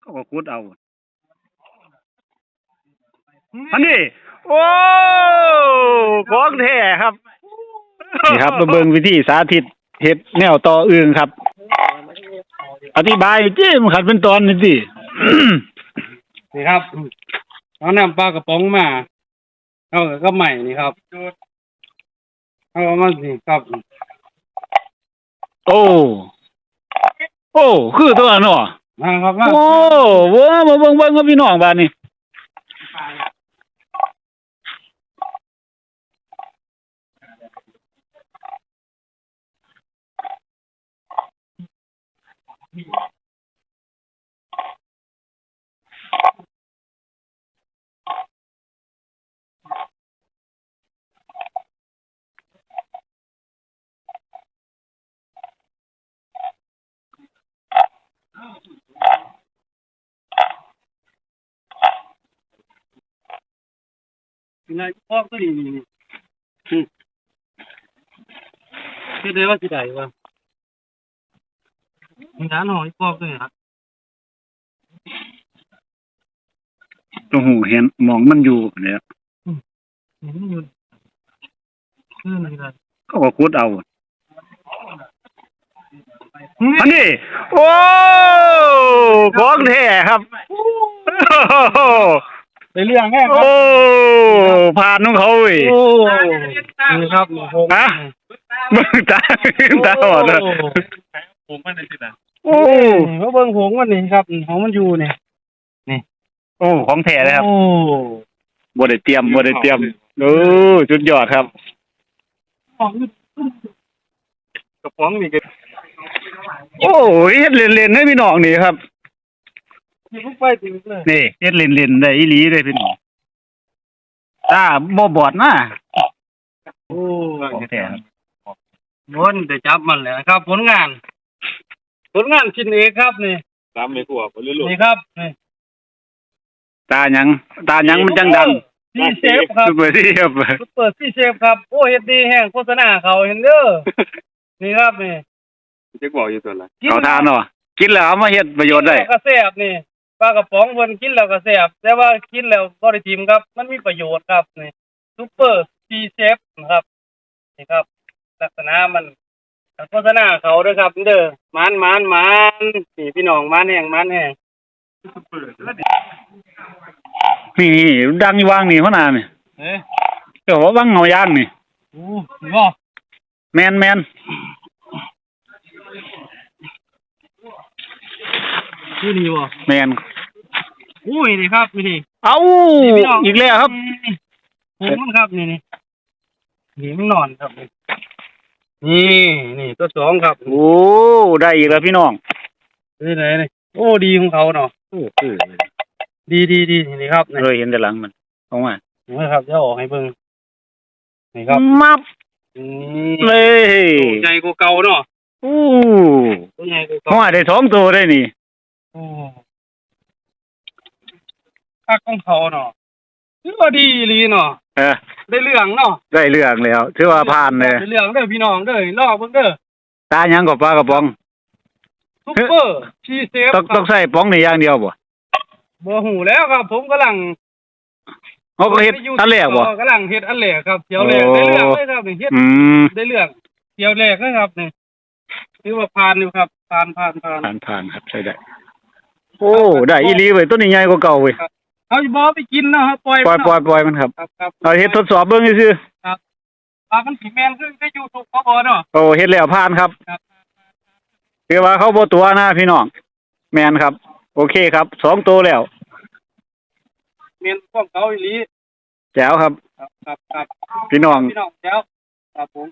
เขาก็ขุดเอาอันนี้ โอ้ของแท้ครับ นี่ครับมาเบิ่งวิธีสาธิตเฮ็ดแนวต่ออึ่งครับ อธิบายจิ้มขัดเป็นตอนนี่สิ นี่ครับเอาน้ำปลากระป๋องมาเอาก็ใหม่นี่ครับเอามาสิครับโอ้ โอ้ คือตัวเนาะ มาครับมาโอ้เว้ามาเบิ่งเบิ่งกับพี่น้องบ้านนี่ ยังไงพอกตัวนี้นี่นี่อืมคิดได้ว่าสิได้วะมีร้านหอยพอกตัวนี้ครับตรงหูเห็นหมองมันอยู่เนี่ยนี่มันอยู่คือนี่ครับเขาก็ขุดเอา อันนี้โอ้ของแท้ครับไปเรื่องแง่ครัโอ้บผ่านของเขาเว้ยโอ้นี่ครับนี่ผมฮะเบิ่งตาตาหอดเลยผมมันได้สินะโอ้นี่เขาเบิ่งผงมันนี่ครับของมันอยู่นี่โอ้ของแท้เลยครับโอ้บ่ได้เตรียมบ่ได้เตรียมโอ้สุดยอดครับกระป๋องนี่ก็ โอ้เฮ็ดเล่นๆให้พี่น้องนี่ครับนี่ผมไปถึงเลยนี่เฮ็ดเล่นๆได้อีหลีเลยพี่น้องตาบ่บอดนะโอ้ของแท้ครับวนได้จับมันแล้วนะครับ ผลงาน ผลงานชิ้นเอกครับนี่ตามไม่กลัวไปเรื่อยนี่ครับนี่ตาหยังตาหยังมันจังดังซีเชฟครับซุปเปอร์ซีครับซุปเปอร์ซีเชฟครับโอ้เฮ็ดดีแห้งโฆษณาเขาเห็นเด้อนี่ครับนี่ๆ จะบอกอยู่ตัวละกิเขาทานเนาะกินแล้วเอามาเฮ็ดประโยชน์ได้ กินแล้วก็แซ่บนี่ปลากระป๋องเพิ่นกินแล้วก็แซ่บแต่ว่ากินแล้วบ่ได้ทิมครับ มันมีประโยชน์ครับนี่ซุปเปอร์ซีเชฟนะครับนี่ครับ ลักษณะมันโฆษณาเขาเด้อครับ เด้อหมันหมันหมันนี่พี่น้องหมันแห้งหมันแห้งนี่ดังอยู่วางนี่หัวหน้านี่เอ๊ะเดี๋ยวว่าวังเงาย่างนี่โอ้นี่บ่แมนแมน นี่นี่บ่แมนอุ้ยนี่ครับนี่นี่เอ้านี่พี่น้งอีกแล้วครับนี่ผมมันครับนี่นี่นี่มันนอนครับนี่นี่นี่ตัวสองครับโอ้ได้อีกแล้วพี่น้องนี่ไหนนี่โอ้ดีของเขาเนาะโอ้คือดีดีดีนี่ครับนี่เคยเห็นแต่หลังมันเอามานี่ครับจะออกให้เบิ่งนี่ครับมับนี่เลยตัวใหญ่กว่าเก่าเนาะโอ้ตัวใหญ่กว่าหัเก่าวได้สองตัวได้นี่ โอ้คักของเขาเนาะถือว่าดีอีหลีเนาะเออ ได้เรื่องเนาะได้เรื่องแล้วถือว่าผ่านเลยได้เรื่องเด้อพี่น้องเด้อรอเบิ่งเด้อตาหยังกับปลากระป๋องซุปเปอร์ชีเซฟต้องครัต้อบงใส่ป๋องนี่อย่างเดียวบ่บ่หูแล้วครับ ผมกำลังเขาก็เฮ็ดอันแรกบ่กำลังเฮ็ดอันแรกครับเที่ยวแรกโอ้ได้เรื่องเลยครับนี่เฮ็ดอืมได้เรื่องเที่ยวแรกนะครับนี่ถือว่าผ่านอยู่ครับผ่านผ่านผ่านผ่านผ่านครับใช่ได้ โอ้ได้อีหลีเว้ยตัวนี้ใหญ่กว่าเก่าเว้ยเอาอย่าบ่ไปกินนะครับปล่อยปล่อยมันปล่อยปล่อยมันครับครับครับเอาเฮ็ดทดสอบเบิ่งซื่อปลามันสิแม่นคือได้อยู่ทุกบ่บ่เนาะๆโอ้เฮ็ดแล้วผ่านครับครับคือว่าเขาบ่ตัวนะพี่น้องแม่นครับ โอเคครับสองตัวแล้วแม่นพวกเขาอีหลีแจ๋วครับ ครับครับครับพี่น้อง พี่น้องแล้วครับผม